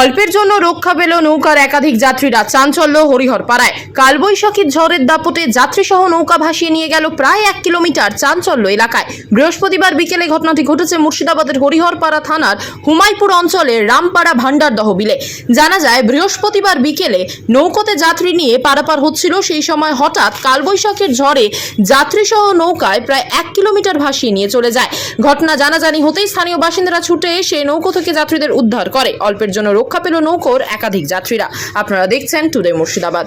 অল্পের জন্য রক্ষা পেল নৌকার একাধিক যাত্রীরা। চাঞ্চল্য হরিহর পাড়ায় কালবৈশাখীর ঝড়ের দাপটে যাত্রীসহ নৌকা ভাসিয়ে নিয়ে গেল প্রায় এক কিলোমিটার চাঞ্চল্য এলাকায়। বৃহস্পতিবার বিকেলে ঘটনাটি ঘটেছে মুর্শিদাবাদের হরিহরপাড়া থানার হুমাইপুর অঞ্চলের রামপাড়া ভান্ডারদহ বিলে জানা যায়, বৃহস্পতিবার বিকেলে নৌকোতে যাত্রী নিয়ে পারাপার হচ্ছিল। সেই সময় হঠাৎ কালবৈশাখীর ঝড়ে যাত্রীসহ নৌকায় প্রায় এক কিলোমিটার ভাসিয়ে নিয়ে চলে যায়। ঘটনা জানাজানি হতেই স্থানীয় বাসিন্দারা ছুটে এসে নৌকো থেকে যাত্রীদের উদ্ধার করে। অল্পের জন্য রক্ষা পেল নৌকোর একাধিক যাত্রীরা। আপনারা দেখছেন টুডে মুর্শিদাবাদ।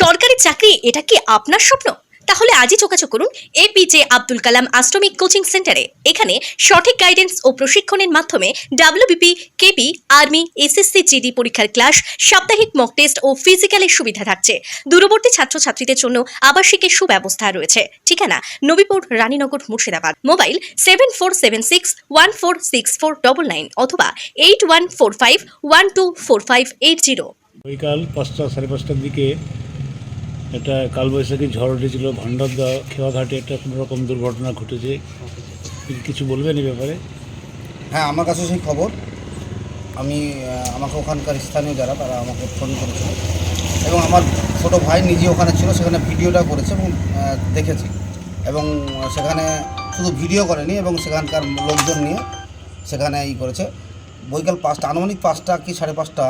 সরকারি চাকরি, এটা কি আপনার স্বপ্ন? তাহলে আজই যোগাযোগ করুন এপিজে আব্দুল কালাম আশ্রমিক কোচিং সেন্টারে এখানে সঠিক গাইডেন্স ও প্রশিক্ষণের মাধ্যমে WBP KP army SSC GD পরীক্ষার ক্লাস সাপ্তাহিক মক টেস্ট ও ফিজিক্যালের সুবিধা থাকছে। দূরবর্তী ছাত্রছাত্রীদের জন্য আবাসিকের সুব্যবস্থা রয়েছে। ঠিকানা? Nabipur, Raninagar, Murshidabad. Mobile seven four seven six one four six four double nine অথবা eight one four five one two four five eight zero বৈকাল পাঁচটা, সাড়ে পাঁচটার দিকে একটা কালবৈশাখী ঝড় উঠেছিল ভান্ডারদা খেওয়াঘাটে একটা কোনো রকম দুর্ঘটনা ঘটেছে। কিছু বলবেন এই ব্যাপারে? হ্যাঁ আমার কাছে সেই খবর। আমি আমাকে ওখানকার স্থানীয় যারা, তারা আমাকে ফোন করেছিল। এবং আমার ছোটো ভাই নিজে ওখানে ছিল, সেখানে ভিডিওটা করেছে এবং দেখেছি। এবং সেখানে শুধু ভিডিও করেনি, এবং সেখানকার লোকজন নিয়ে সেখানে ই করেছে। বৈকাল পাঁচটা আনুমানিক পাঁচটা কি সাড়ে পাঁচটা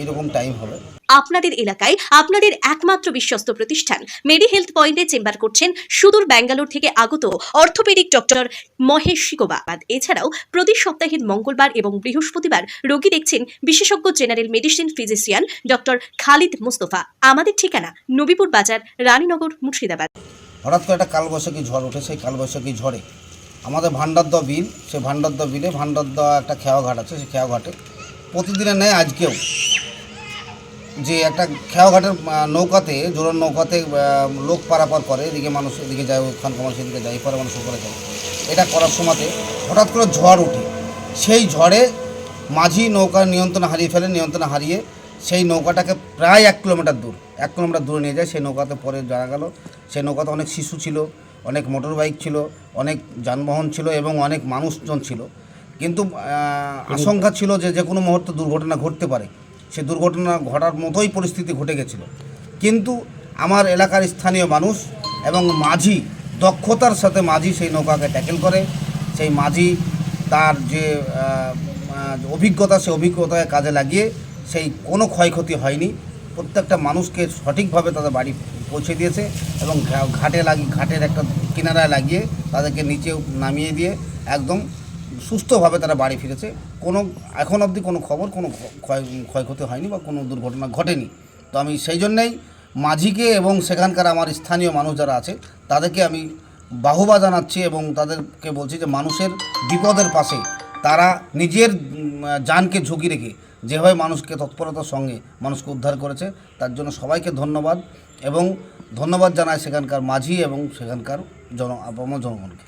এইরকম টাইম হবে। আপনাদের এলাকায় আপনাদের একমাত্র বিশ্বস্ত প্রতিষ্ঠান। মেডি হেলথ পয়েন্টে চেম্বার করছেন সুদূর ব্যাঙ্গালোর থেকে আগত অর্থোপেডিক ডক্টর মহেশ শিকোবাদ এছাড়াও প্রতি সপ্তাহের মঙ্গলবার এবং বৃহস্পতিবার রোগী দেখছেন বিশেষজ্ঞ general medicine physician doctor Khalid Mustafa. আমাদের ঠিকানা নবীপুর বাজার রানীনগর মুর্শিদাবাদ। হঠাৎ করে একটা কালবৈশাখী ঝড় ওঠে সেই কালবৈশাখী ঝড়ে আমাদের ভান্ডারদ বিল, সেই ভান্ডারদ বিলে ভান্ডারদ একটা খেয়াঘাট আছে, সেই খেয়াঘাটে প্রতিদিনের নেয় আজকেও। যে একটা খেয়াঘাটের নৌকাতে জোরের নৌকাতে লোক পারাপার করে, এদিকে মানুষ এদিকে যায় ওখানকার মানুষ এদিকে যায় পরে মানুষ ওপরে যায়। এটা করার সময়তে হঠাৎ করে ঝড় ওঠে। সেই ঝড়ে মাঝি নৌকার নিয়ন্ত্রণ হারিয়ে ফেলে, নিয়ন্ত্রণ হারিয়ে সেই নৌকাটাকে প্রায় এক কিলোমিটার দূর, এক কিলোমিটার দূরে নিয়ে যায়। সেই নৌকাতে পরে জানা গেল, সেই নৌকাতে অনেক শিশু ছিল অনেক মোটর বাইক ছিল অনেক যানবাহন ছিল এবং অনেক মানুষজন ছিল। কিন্তু আশঙ্কা ছিল যে যে কোনো মুহূর্তে দুর্ঘটনা ঘটতে পারে। সে দুর্ঘটনা ঘটার মতোই পরিস্থিতি ঘটে গেছিল। কিন্তু আমার এলাকার স্থানীয় মানুষ এবং মাঝি দক্ষতার সাথে মাঝি সেই নৌকাকে ট্যাকেল করে। সেই মাঝি তার যে অভিজ্ঞতা সেই অভিজ্ঞতায় কাজে লাগিয়ে সেই কোনো ক্ষয়ক্ষতি হয়নি। প্রত্যেকটা মানুষকে সঠিকভাবে তাদের বাড়ি পৌঁছে দিয়েছে এবং ঘাটে লাগি, ঘাটের একটা কিনারায় লাগিয়ে তাদেরকে নিচে নামিয়ে দিয়ে একদম সুস্থভাবে তারা বাড়ি ফিরেছে। কোনো, এখন অবধি কোনো খবর, কোনো ক্ষ- ক্ষয়, ক্ষয়ক্ষতি হয়নি বা কোনো দুর্ঘটনা ঘটেনি। তো আমি সেই জন্যেই মাঝিকে এবং সেখানকার আমার স্থানীয় মানুষ যারা আছে, তাদেরকে আমি বাহুবা জানাচ্ছি এবং তাদেরকে বলছি যে মানুষের বিপদের পাশে তারা নিজের জানকে ঝুঁকি রেখে যেভাবে মানুষকে তৎপরতার সঙ্গে মানুষকে উদ্ধার করেছে, তার জন্য সবাইকে ধন্যবাদ এবং ধন্যবাদ জানায় সেখানকার মাঝি এবং সেখানকার জন জনগণকে।